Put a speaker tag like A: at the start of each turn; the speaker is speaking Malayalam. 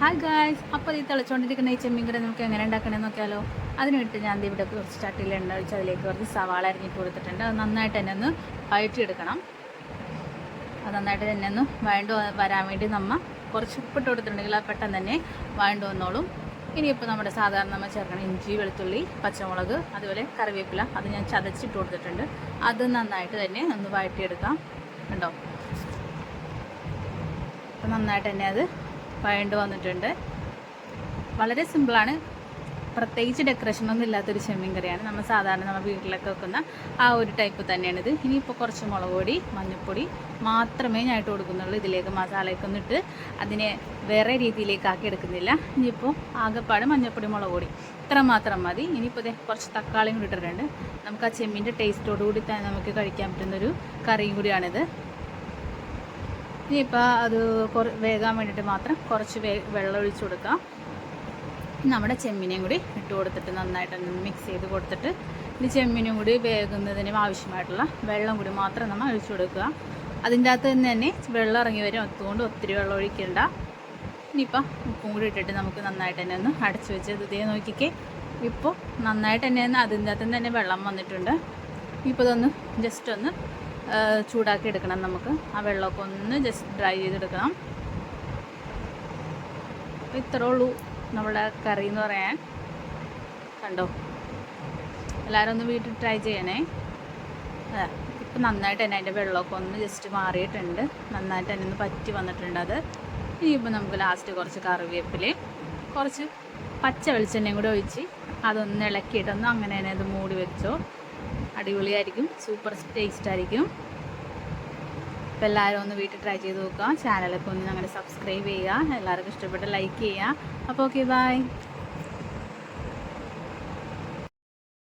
A: ഹായ് ഗായ്സ് അപ്പോൾ ഈ തിളച്ചുകൊണ്ടിരിക്കുന്ന ഈ ചെമ്മീൻ കറി നമുക്ക് എങ്ങനെ ഉണ്ടാക്കണമെന്ന് നോക്കിയാലോ? അതിന് വേണ്ടി ഞാൻ ഇവിടെ കുറച്ച് ചട്ടിയിൽ ഒഴിച്ച് അതിലേക്ക് കുറച്ച് സവാള അരിഞ്ഞിട്ട് കൊടുത്തിട്ടുണ്ട്. അത് നന്നായിട്ട് തന്നെ ഒന്ന് വഴറ്റിയെടുക്കണം അത് നന്നായിട്ട് തന്നെ ഒന്ന് വഴണ്ട് വരാൻ വേണ്ടി നമ്മൾ കുറച്ച് ഉപ്പിട്ട് കൊടുത്തിട്ടുണ്ടെങ്കിൽ അത് പെട്ടെന്ന് തന്നെ വഴണ്ട് വന്നോളും. ഇനിയിപ്പോൾ നമ്മുടെ സാധാരണ നമ്മൾ ചേർക്കണം ഇഞ്ചി വെളുത്തുള്ളി പച്ചമുളക് അതുപോലെ കറിവേപ്പില അത് ഞാൻ ചതച്ചിട്ട് കൊടുത്തിട്ടുണ്ട്. അത് നന്നായിട്ട് തന്നെ ഒന്ന് വഴറ്റിയെടുക്കാം കണ്ടോ? നന്നായിട്ട് തന്നെ അത് വഴണ്ട് വന്നിട്ടുണ്ട്. വളരെ സിമ്പിളാണ്. പ്രത്യേകിച്ച് ഡെക്കറേഷൻ ഡെക്കറേഷനൊന്നും ഇല്ലാത്തൊരു ചെമ്മീൻ കറിയാണ്. നമ്മൾ സാധാരണ നമ്മൾ വീട്ടിലൊക്കെ വെക്കുന്ന ആ ഒരു ടൈപ്പ് തന്നെയാണിത്. ഇനിയിപ്പോൾ കുറച്ച് മുളക് പൊടി മഞ്ഞൾപ്പൊടി മാത്രമേ ഞാൻ ഇട്ട് കൊടുക്കുന്നുള്ളൂ. ഇതിലേക്ക് മസാലയൊക്കെ ഒന്നിട്ട് അതിനെ വേറെ രീതിയിലേക്ക് ആക്കി എടുക്കുന്നില്ല. ഇനിയിപ്പോൾ ആകെപ്പാട് മഞ്ഞൾപ്പൊടി മുളക് പൊടി ഇത്ര മാത്രം മതി. ഇനിയിപ്പോൾ ഇതേ കുറച്ച് തക്കാളിയും കൂടി ഇട്ടിട്ടുണ്ട്. നമുക്ക് ആ ചെമ്മീന്റെ ടേസ്റ്റോടുകൂടി തന്നെ നമുക്ക് കഴിക്കാൻ പറ്റുന്നൊരു കറിയും കൂടിയാണിത്. ഇനിയിപ്പോൾ അത് കുറ വേകാൻ വേണ്ടിയിട്ട് മാത്രം കുറച്ച് വേ വെള്ളം ഒഴിച്ചു കൊടുക്കാം. നമ്മുടെ ചെമ്മീനെയും കൂടി ഇട്ട് കൊടുത്തിട്ട് നന്നായിട്ടൊന്ന് മിക്സ് ചെയ്ത് കൊടുത്തിട്ട് ഇനി ചെമ്മീനും കൂടി വേകുന്നതിന് ആവശ്യമായിട്ടുള്ള വെള്ളം കൂടി മാത്രം നമ്മൾ ഒഴിച്ചു കൊടുക്കുക. അതിന്റെ അകത്ത് നിന്ന് തന്നെ വെള്ളം ഇറങ്ങി വരും. അതുകൊണ്ട് ഒത്തിരി വെള്ളം ഒഴിക്കണ്ട. ഇനിയിപ്പോൾ ഉപ്പും കൂടി ഇട്ടിട്ട് നമുക്ക് നന്നായിട്ട് തന്നെ ഒന്ന് അടച്ച് വെച്ച് ഇതേ നോക്കിക്കേ. ഇപ്പോൾ നന്നായിട്ട് തന്നെ അതിന്റെ അകത്ത് തന്നെ വെള്ളം വന്നിട്ടുണ്ട്. ഇപ്പോൾ ഇതൊന്ന് ജസ്റ്റ് ഒന്ന് ചൂടാക്കി എടുക്കണം നമുക്ക്. ആ വെള്ളമൊക്കെ ഒന്ന് ജസ്റ്റ് ഡ്രൈ ചെയ്തെടുക്കണം. അപ്പോൾ ഇത്രേ ഉള്ളൂ നമ്മുടെ കറി എന്ന് പറയാൻ. കണ്ടോ? എല്ലാവരും ഒന്ന് വീട്ടിൽ ട്രൈ ചെയ്യണേ. അതെ ഇപ്പം നന്നായിട്ട് തന്നെ അതിന്റെ വെള്ളമൊക്കെ ഒന്ന് ജസ്റ്റ് മാറിയിട്ടുണ്ട്. നന്നായിട്ട് തന്നെ ഒന്ന് പറ്റി വന്നിട്ടുണ്ട് അത്. ഇനിയിപ്പോൾ നമുക്ക് ലാസ്റ്റ് കുറച്ച് കറിവേപ്പിലയും കുറച്ച് പച്ച വെളിച്ചെണ്ണയും കൂടി ഒഴിച്ച് അതൊന്ന് ഇളക്കിയിട്ടൊന്ന് അങ്ങനെ തന്നെ അത് മൂടി വെച്ചോ. അടിപൊളിയായിരിക്കും. സൂപ്പർ ടേസ്റ്റ് ആയിരിക്കും. അപ്പോൾ എല്ലാവരും ഒന്ന് വീട്ടിൽ ട്രൈ ചെയ്ത് നോക്കുക. ചാനലൊക്കെ ഒന്ന് ഞങ്ങൾ സബ്സ്ക്രൈബ് ചെയ്യുക. എല്ലാവർക്കും ഇഷ്ടപ്പെട്ട് ലൈക്ക് ചെയ്യുക. അപ്പോൾ ഓക്കെ ബൈ